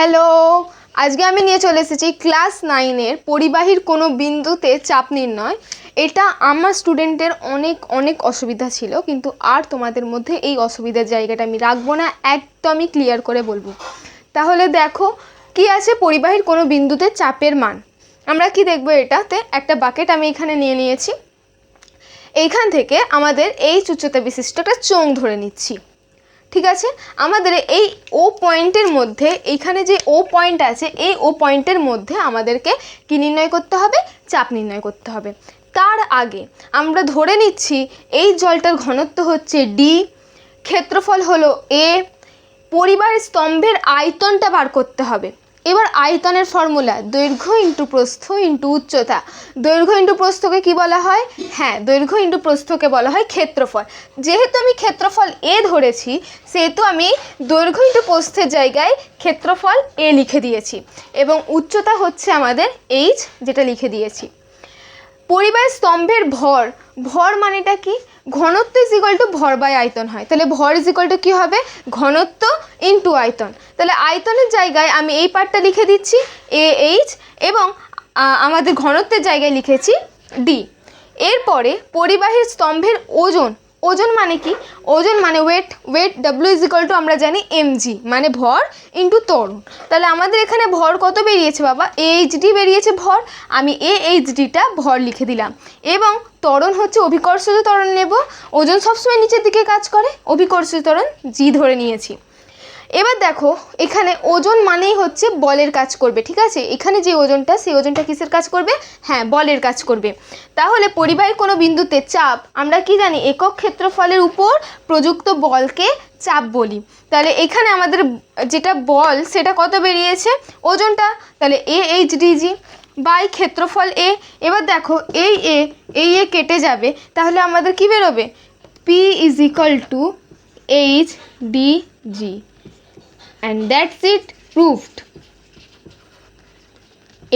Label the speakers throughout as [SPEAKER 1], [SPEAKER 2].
[SPEAKER 1] Hello আজকে আমি নিয়ে চলে এসেছি ক্লাস নাইনের পরিবাহীর কোনো বিন্দুতে চাপ নির্ণয়। এটা আমার স্টুডেন্টের অনেক অনেক অসুবিধা ছিল, কিন্তু আর তোমাদের মধ্যে এই অসুবিধার জায়গাটা আমি রাখব না, একদমই ক্লিয়ার করে বলব। তাহলে দেখো, কি আছে পরিবাহীর কোনো বিন্দুতে চাপের মান? আমরা কি দেখব এটাতে? একটা বাকেট আমি এখানে নিয়ে নিয়েছি। এইখান থেকে আমাদের এই উচ্চতা বিশিষ্ট একটা চোঙ ধরে নিচ্ছি। ঠিক আছে? আমাদের এই ও পয়েন্টের মধ্যে, এইখানে যে ও পয়েন্ট আছে, এই ও পয়েন্টের মধ্যে আমাদেরকে কি নির্ণয় করতে হবে? চাপ নির্ণয় করতে হবে। তার আগে আমরা ধরে নিচ্ছি এই জলটার ঘনত্ব হচ্ছে ডি ক্ষেত্রফল হলো এ পরিবার স্তম্ভের আয়তনটা বার করতে হবে। এবার আয়তনের ফর্মুলা দৈর্ঘ্য ইন্টু প্রস্থ ইন্টু উচ্চতা। দৈর্ঘ্য ইন্টু প্রস্থকে কি বলা হয়? হ্যাঁ দৈর্ঘ্য ইন্টু প্রস্থকে বলা হয় ক্ষেত্রফল। যেহেতু আমি ক্ষেত্রফল এ ধরেছি, সেহেতু আমি দৈর্ঘ্য ইন্টু প্রস্থের জায়গায় ক্ষেত্রফল এ লিখে দিয়েছি। এবং উচ্চতা হচ্ছে আমাদের এইচ যেটা লিখে দিয়েছি। পরিবার স্তম্ভের ভর ভর মানেটা কি? ঘনত্ব ইজ ইকাল টু ভর বাই আয়তন হয়। তাহলে ভর ইজ ইকাল টু কী হবে? ঘনত্ব ইন্টু আয়তন। তাহলে আয়তনের জায়গায় আমি এই পার্টটা লিখে দিচ্ছি এ এইচ এবং আমাদের ঘনত্বের জায়গায় লিখেছি ডি এরপরে পরিবাহীর স্তম্ভের ওজন ওজন মানে কি? ওজন মানে weight weight W is equal to আমরা জানি এমজি মানে ভর ইন্টু তরুণ তাহলে আমাদের এখানে ভর কত বেরিয়েছে বাবা? এইচডি বেরিয়েছে ভর। আমি এ এইচডিটা ভর লিখে দিলাম। এবং তরণ হচ্ছে অভিকর্ষজ ত্বরণ নেব। ওজন সবসময় নিচের দিকে কাজ করে। অভিকর্ষজ ত্বরণ জি ধরে নিয়েছি। এবার দেখো, এখানে ওজন মানেই হচ্ছে বলের কাজ করবে, ঠিক আছে? এখানে যে ওজনটা, সেই ওজনটা কিসের কাজ করবে? হ্যাঁ বলের কাজ করবে। তাহলে পরিবাহীর কোনো বিন্দুতে চাপ, আমরা কি জানি? একক ক্ষেত্রফলের উপর প্রযুক্ত বলকে চাপ বলি। তাহলে এখানে আমাদের যেটা বল, সেটা কত বেরিয়েছে? ওজনটা, তাহলে এ এইচ ডিজি বাই ক্ষেত্রফল এ এবার দেখো, এই এ এই এ কেটে যাবে, তাহলে আমাদের কি বেরোবে? P is equal to H D G and that's it proved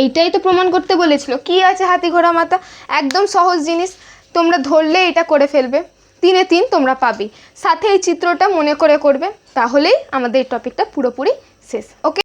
[SPEAKER 1] এইটাই তো প্রমাণ করতে বলেছিল। কি আছে হাতি ঘোড়া মাথা? একদম সহজ জিনিস। তোমরা ধরলে এটা করে ফেলবে। তিনে তিন তোমরা পাবে। সাথে এই চিত্রটা মনে করে করবে। তাহলেই আমাদের এই টপিকটা পুরোপুরি শেষ। ওকে